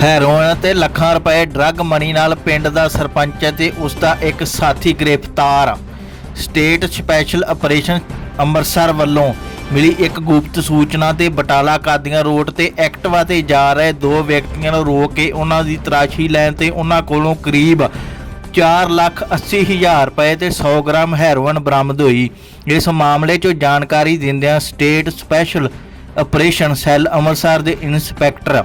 Heroin ਤੇ ਲੱਖਾਂ ਰੁਪਏ ਡਰੱਗ ਮਨੀ ਨਾਲ ਪਿੰਡ ਦਾ ਸਰਪੰਚ ਤੇ ਉਸ ਦਾ ਇੱਕ ਸਾਥੀ ਗ੍ਰਿਫਤਾਰ। ਸਟੇਟ ਸਪੈਸ਼ਲ ਆਪਰੇਸ਼ਨ ਅੰਮ੍ਰਿਤਸਰ ਵੱਲੋਂ ਮਿਲੀ ਇੱਕ ਗੁਪਤ ਸੂਚਨਾ ਤੇ ਬਟਾਲਾ ਕਾਦੀਆਂ ਰੋਡ ਤੇ ਐਕਟਿਵਾ ਤੇ ਜਾ ਰਹੇ ਦੋ ਵਿਅਕਤੀਆਂ ਨੂੰ ਰੋਕ ਕੇ ਉਹਨਾਂ ਦੀ ਤਰਾਸ਼ੀ ਲੈਣ ਤੇ ਉਹਨਾਂ ਕੋਲੋਂ ਕਰੀਬ 4 ਲੱਖ 80 ਹਜ਼ਾਰ ਰੁਪਏ ਤੇ 100 ਗ੍ਰਾਮ ਹੈਰੋਇਨ ਬਰਾਮਦ ਹੋਈ। ਇਸ ਮਾਮਲੇ 'ਚੋਂ ਜਾਣਕਾਰੀ ਦਿੰਦਿਆਂ state special operation cell Amritsar ਦੇ ਇੰਸਪੈਕਟਰ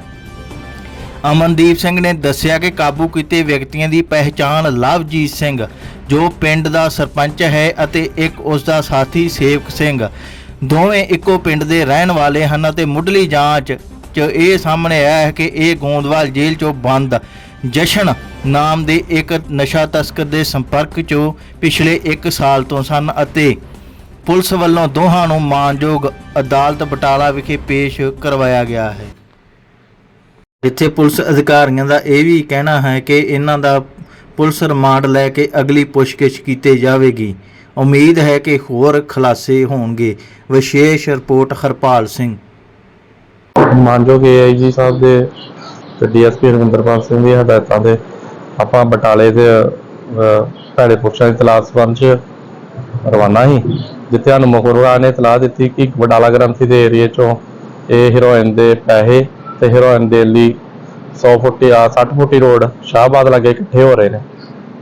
ਅਮਨਦੀਪ ਸਿੰਘ ਨੇ ਦੱਸਿਆ ਕਿ ਕਾਬੂ ਕੀਤੇ ਵਿਅਕਤੀਆਂ ਦੀ ਪਹਿਚਾਣ ਲਵਜੀਤ ਸਿੰਘ, ਜੋ ਪਿੰਡ ਦਾ ਸਰਪੰਚ ਹੈ ਅਤੇ ਇੱਕ ਉਸ ਦਾ ਸਾਥੀ ਸੇਵਕ ਸਿੰਘ। ਦੋਵੇਂ ਇੱਕੋ ਪਿੰਡ ਦੇ ਰਹਿਣ ਵਾਲੇ ਹਨ ਅਤੇ ਮੁੱਢਲੀ ਜਾਂਚ 'ਚ ਇਹ ਸਾਹਮਣੇ ਆਇਆ ਹੈ ਕਿ ਇਹ ਗੋਂਦਵਾਲ ਜੇਲ੍ਹ 'ਚੋਂ ਬੰਦ। ਜਸ਼ਨ ਨਾਮ ਦੇ ਇੱਕ ਨਸ਼ਾ ਤਸਕਰ ਦੇ ਸੰਪਰਕ 'ਚੋਂ ਪਿਛਲੇ 1 ਸਾਲ ਤੋਂ ਸਨ ਅਤੇ ਪੁਲਿਸ ਵੱਲੋਂ ਦੋਹਾਂ ਨੂੰ ਮਾਨਯੋਗ ਅਦਾਲਤ ਬਟਾਲਾ ਵਿਖੇ ਪੇਸ਼ ਕਰਵਾਇਆ ਗਿਆ ਹੈ। ਇੱਥੇ ਪੁਲਿਸ ਅਧਿਕਾਰੀਆਂ ਦਾ ਇਹ ਵੀ ਕਹਿਣਾ ਹੈ ਕਿ ਇਹਨਾਂ ਦਾ ਪੁਲਿਸ ਰਿਮਾਂਡ ਲੈ ਕੇ ਅਗਲੀ ਪੁੱਛਗਿੱਛ ਕੀਤੀ ਜਾਵੇਗੀ। ਉਮੀਦ ਹੈ ਕਿ ਹੋਰ ਖੁਲਾਸੇ ਹੋਣਗੇ। ਵਿਸ਼ੇਸ਼ ਰਿਪੋਰਟ ਹਰਪਾਲ ਸਿੰਘ। ਮਾਨਯੋਗ ਏਆਈਜੀ ਸਾਹਿਬ ਦੇ ਤੇ ਡੀਐਸਪੀ ਰਵਿੰਦਰਪਾਲ ਸਿੰਘ ਦੀ ਹਦਾਇਤਾਂ ਦੇ ਆਪਾਂ ਬਟਾਲੇ ਦੇ ਭੈੜੇ ਪੁਰਸ਼ਾਂ ਦੀ ਤਲਾਸ਼ ਸੰਬੰਧ 'ਚ ਰਵਾਨਾ ਸੀ, ਜਿੱਥੇ ਸਾਨੂੰ ਮੁਖਬਰਾਂ ਨੇ ਇਤਲਾਹ ਦਿੱਤੀ ਕਿ ਬਟਾਲਾ ਗ੍ਰੰਥੀ ਦੇ ਏਰੀਏ 'ਚੋਂ ਇਹ ਹੀਰੋਇਨ ਦੇ ਪੈਸੇ ਤੇ ਹੀਰੋਇਨ ਦੇ ਲਈ 100 ਫੁੱਟੀ ਆ 60 ਫੁੱਟੀ ਰੋਡ ਸ਼ਾਹਬਾਦ ਲੱਗੇ ਇਕੱਠੇ ਹੋ ਰਹੇ ਨੇ।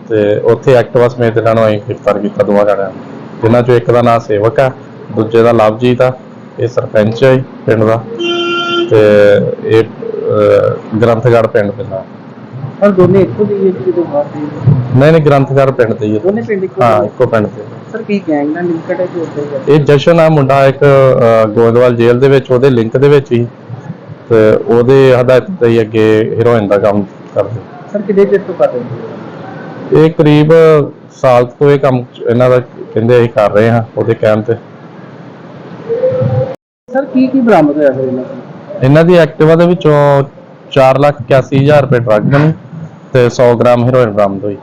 ਤੇ ਉੱਥੇ ਐਕਟਿਵਾ ਸਮੇਤ ਇਹਨਾਂ ਨੂੰ ਅਸੀਂ ਗ੍ਰਿਫਤਾਰ ਕੀਤਾ ਦੋਵਾਂ ਜਣਿਆਂ ਨੂੰ। ਜਿਨ੍ਹਾਂ 'ਚੋਂ ਇੱਕ ਦਾ ਨਾਮ ਸੇਵਕ ਆ ਦੂਜੇ ਦਾ ਲਵਜੀਤ ਆ ਇਹ ਸਰਪੰਚ ਹੈ ਪਿੰਡ ਦਾ। ਤੇ ਇਹ ਅਹ, ਗ੍ਰੰਥਗੜ੍ਹ ਪਿੰਡ ਪੈਂਦਾ ਪਰ ਦੋਨੇ ਇੱਕੋ ਜਿਹੇ ਜਿਹੇ ਜਦੋਂ ਬਾਹਰ ਦੇ ਨਹੀਂ ਨਹੀਂ ਗ੍ਰੰਥਗੜ੍ਹ ਪਿੰਡ ਤੇ ਹੀ ਹੈ ਦੋਨੇ ਪਿੰਡ ਇੱਕੋ ਹਾਂ? ਇੱਕੋ ਪਿੰਡ ਤੇ ਸਰ ਕੀ ਗੈਂਗ ਨਾਲ ਲਿੰਕਡ ਹੈ ਕਿ ਉੱਤੇ ਇਹ ਜਸ਼ਨ ਆ ਮੁੰਡਾ ਇੱਕ ਗੋਇੰਦਵਾਲ ਜੇਲ੍ਹ ਦੇ ਵਿੱਚ ਉਹਦੇ ਲਿੰਕ ਦੇ ਵਿੱਚ ਹੀ। ਤੇ ਉਹਦੇ ਹਦਾਇਤ ਤੇ ਹੀ ਅੱਗੇ ਹੀਰੋਇਨ ਦਾ ਕੰਮ ਕਰਦੇ। ਸਰ ਕਿਹਦੇ ਚਿਰ ਤੋਂ ਕਰ ਰਹੇ ਹੋ ਇਹ ਕਰੀਬ ਸਾਲ ਤੋਂ ਇਹ ਕੰਮ ਇਹਨਾਂ ਦਾ ਕਹਿੰਦੇ ਅਸੀਂ ਕਰ ਰਹੇ ਹਾਂ ਉਹਦੇ ਕਹਿਣ ਤੇ। ਸਰ ਕੀ ਕੀ ਬਰਾਮਦ ਹੋਇਆ ਸਰ ਇਹਨਾਂ ਤੋਂ? ਇਹਨਾਂ ਦੀ ਐਕਟਿਵਾ ਦੇ ਵਿੱਚੋਂ 4 ਲੱਖ 81000 ਰੁਪਏ ਡਰੱਗ ਮਨੀ ਤੇ 100 ਗ੍ਰਾਮ ਹੀਰੋਇਨ ਬਰਾਮਦ ਹੋਈ।